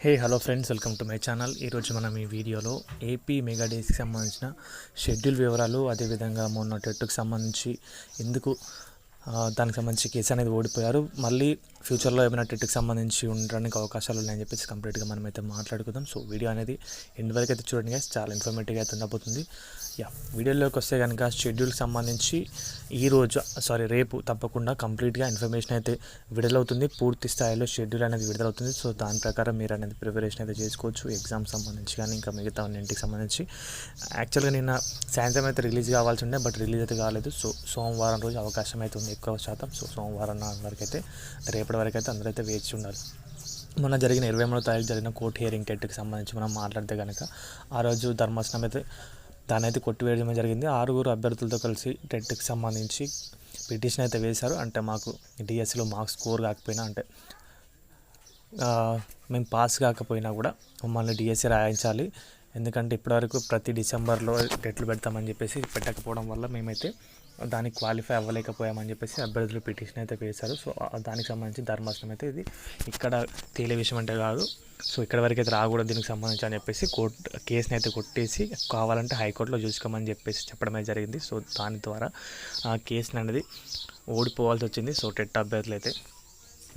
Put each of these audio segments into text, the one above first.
Hey hello friends welcome to my channel ఈరోజు మనం ఈ వీడియోలో ఏపీ మెగా డేస్కి సంబంధించిన షెడ్యూల్ వివరాలు అదేవిధంగా మొన్న టెట్టుకు సంబంధించి ఎందుకు దానికి సంబంధించి కేసు అనేది ఓడిపోయారు. మళ్ళీ ఫ్యూచర్లో ఏమైనా టెట్కి సంబంధించి ఉండడానికి అవకాశాలు ఉన్నాయని చెప్పేసి కంప్లీట్గా మనం అయితే మాట్లాడుకుందాం. సో వీడియో అనేది ఎండ్ వరకు అయితే చూడండి guys. చాలా ఇన్ఫర్మేటివ్గా అయితే ఉండబోతుంది. యా వీడియోలోకి వస్తే కనుక షెడ్యూల్కి సంబంధించి ఈరోజు సారీ రేపు తప్పకుండా కంప్లీట్గా ఇన్ఫర్మేషన్ అయితే విడుదలవుతుంది. పూర్తి స్థాయిలో షెడ్యూల్ అనేది విడుదలవుతుంది. సో దాని ప్రకారం మీరు అనేది ప్రిపరేషన్ అయితే చేసుకోవచ్చు. ఎగ్జామ్ సంబంధించి కానీ ఇంకా మిగతా అన్నింటికి సంబంధించి. యాక్చువల్గా నిన్న సాయంత్రం అయితే రిలీజ్ కావాల్సి ఉండే బట్ రిలీజ్ అయితే కాలేదు. సో సోమవారం రోజు అవకాశం అయితే ఉంది ఎక్కువ శాతం. సో సోమవారం వరకు అయితే రేపటి వరకు అయితే అందరూ అయితే వేచి ఉండాలి మొన్న జరిగిన ఇరవై మూడో తారీఖు జరిగిన కోర్టు హియరింగ్ టెట్కి సంబంధించి మనం మాట్లాడితే కనుక ఆ రోజు ధర్మాసనం అయితే దాని అయితే కొట్టివేయడమే జరిగింది. ఆరుగురు అభ్యర్థులతో కలిసి టెట్కి సంబంధించి పిటిషన్ అయితే వేశారు. అంటే మాకు డిఎస్సిలో మార్క్స్ స్కోర్ కాకపోయినా అంటే మేము పాస్ కాకపోయినా కూడా మమ్మల్ని డిఎస్సి రాయించాలి. ఎందుకంటే ఇప్పటివరకు ప్రతి డిసెంబర్లో డెట్లు పెడతామని చెప్పేసి పెట్టకపోవడం వల్ల మేమైతే దానికి క్వాలిఫై అవ్వలేకపోయామని చెప్పేసి అభ్యర్థులు పిటిషన్ అయితే వేశారు. సో దానికి సంబంధించి ధర్మాసనం అయితే ఇది ఇక్కడ తేలే విషయం అంటే కాదు. సో ఇక్కడ వరకు అయితే రాకూడదు దీనికి సంబంధించి అని చెప్పేసి కోర్టు కేసుని అయితే కొట్టేసి కావాలంటే హైకోర్టులో చూసుకోమని చెప్పేసి చెప్పడమే జరిగింది. సో దాని ద్వారా ఆ కేసుని అనేది ఓడిపోవాల్సి వచ్చింది. సో టెట్ అభ్యర్థులు అయితే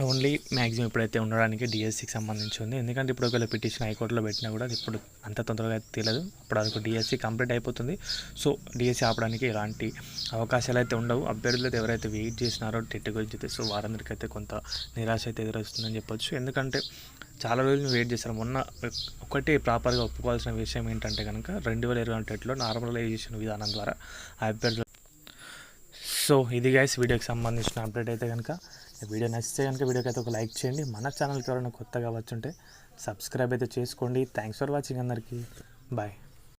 ఓన్లీ మ్యాక్సిమం ఇప్పుడైతే ఉండడానికి డిఎస్సికి సంబంధించి ఉంది. ఎందుకంటే ఇప్పుడు ఒకవేళ పిటిషన్ హైకోర్టులో పెట్టినా కూడా ఇప్పుడు అంత తొందరగా అయితే తెలియదు అప్పుడు అది డిఎస్సి కంప్లీట్ అయిపోతుంది. సో డిఎస్సి ఆపడానికి ఎలాంటి అవకాశాలు అయితే ఉండవు. అభ్యర్థులు ఎవరైతే వెయిట్ చేసినారో టెట్ గురించి అయితే సో వారందరికీ అయితే కొంత నిరాశ అయితే ఎదురొస్తుందని చెప్పొచ్చు. ఎందుకంటే చాలా రోజులు వెయిట్ చేస్తారు మొన్న ఒకటి ప్రాపర్గా ఒప్పుకోవాల్సిన విషయం ఏంటంటే కనుక రెండు వేల ఇరవై టెట్లో నార్మలైజేషన్ విధానం ద్వారా ఆ అభ్యర్థులు సో ఇది గైస్ వీడియోకి సంబంధించిన అప్డేట్ అయితే కనుక వీడియో నచ్చితే కనుక వీడియోకి అయితే ఒక లైక్ చేయండి. మన ఛానల్కి ఎవరైనా కొత్తగా వచ్చుంటే సబ్స్క్రైబ్ అయితే చేసుకోండి. థ్యాంక్స్ ఫర్ వాచింగ్ అందరికీ. బాయ్